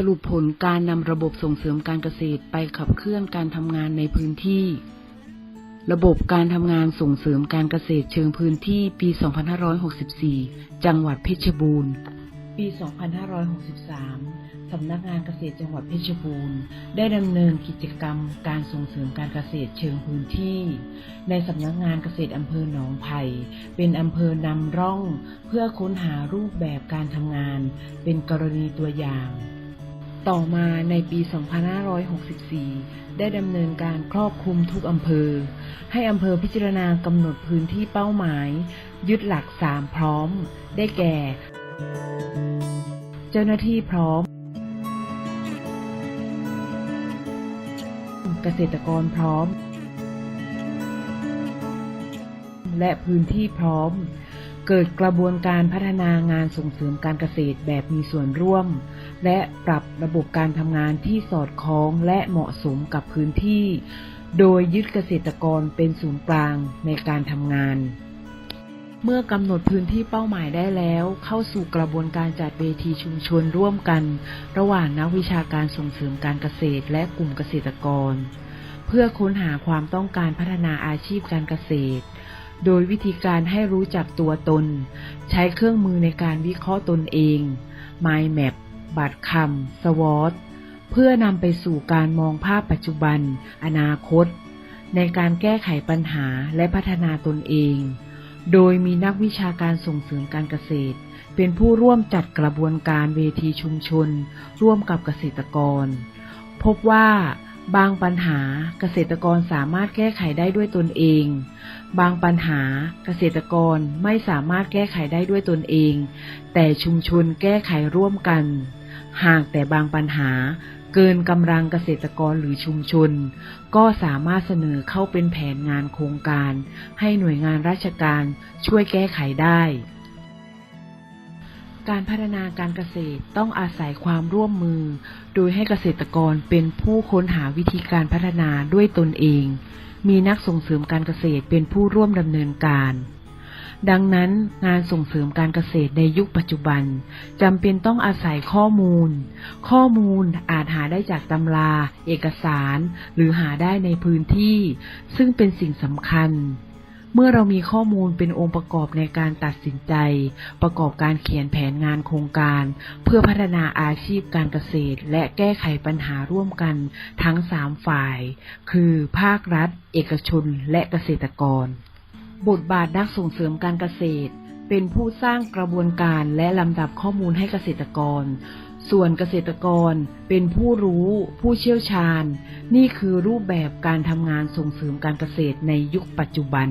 สรุปผลการนำระบบส่งเสริมการเกษตรไปขับเคลื่อนการทำงานในพื้นที่ ระบบการทำงานส่งเสริมการเกษตรเชิงพื้นที่ปี 2564 จังหวัดเพชรบูรณ์ ปี 2563 สำนักงานเกษตรจังหวัดเพชรบูรณ์ ได้ดำเนินกิจกรรมการส่งเสริมการเกษตรเชิงพื้นที่ ในสำนักงานเกษตรอำเภอหนองไผ่เป็นอำเภอนำร่อง เพื่อค้นหารูปแบบการทำงาน เป็นกรณีตัวอย่าง ต่อมาในปี 2564 ได้ดำเนินการครอบคลุมทุกอำเภอ ให้อำเภอพิจารณากำหนดพื้นที่เป้าหมาย ยึดหลักสามพร้อม ได้แก่ เจ้าหน้าที่พร้อม เกษตรกรพร้อม และพื้นที่พร้อม เกิดกระบวนการพัฒนางานส่งเสริมการเกษตรแบบมีส่วนร่วม และปรับระบบการทำงานที่สอดคล้องและเหมาะสมกับพื้นที่ โดยยึดเกษตรกรเป็นศูนย์กลางในการทำงาน เมื่อกำหนดพื้นที่เป้าหมายได้แล้ว เข้าสู่กระบวนการจัดเวทีชุมชนร่วมกัน ระหว่างนักวิชาการส่งเสริมการเกษตรและกลุ่มเกษตรกร เพื่อค้นหาความต้องการพัฒนาอาชีพการเกษตรโดยวิธีการให้รู้จักตัวตน ใช้เครื่องมือในการวิเคราะห์ตนเอง Mind Map บัตรคำสวอตเพื่อนำไปสู่การมองภาพปัจจุบัน อนาคต ในการแก้ไขปัญหาและพัฒนาตนเอง โดยมีนักวิชาการส่งเสริมการเกษตร เป็นผู้ร่วมจัดกระบวนการเวทีชุมชน ร่วมกับเกษตรกร พบว่า บางปัญหาเกษตรกรสามารถแก้ไขได้ด้วยตนเอง บางปัญหาเกษตรกรไม่สามารถแก้ไขได้ด้วยตนเอง แต่ชุมชนแก้ไขร่วมกัน หากแต่บางปัญหาเกินกำลังเกษตรกรหรือชุมชน ก็สามารถเสนอเข้าเป็นแผนงานโครงการ ให้หน่วยงานราชการช่วยแก้ไขได้ การพัฒนาการเกษตรต้องอาศัยความร่วมมือ โดยให้เกษตรกรเป็นผู้ค้นหาวิธีการพัฒนาด้วยตนเอง มีนักส่งเสริมการเกษตรเป็นผู้ร่วมดำเนินการ ดังนั้นงานส่งเสริมการเกษตรในยุคปัจจุบันจำเป็นต้องอาศัยข้อมูล ข้อมูลอาจหาได้จากตำรา เอกสาร หรือหาได้ในพื้นที่ ซึ่งเป็นสิ่งสำคัญ เมื่อเรามีข้อมูลเป็นองค์ประกอบในการตัดสินใจ ประกอบการเขียนแผนงานโครงการ เพื่อพัฒนาอาชีพการเกษตร และแก้ไขปัญหาร่วมกันทั้ง 3 ฝ่าย คือภาครัฐ เอกชน และเกษตรกร บทบาทนักส่งเสริมการเกษตร เป็นผู้สร้างกระบวนการและลำดับข้อมูลให้เกษตรกร ส่วนเกษตรกรเป็นผู้รู้ ผู้เชี่ยวชาญ นี่คือรูปแบบการทำงานส่งเสริมการเกษตรในยุคปัจจุบัน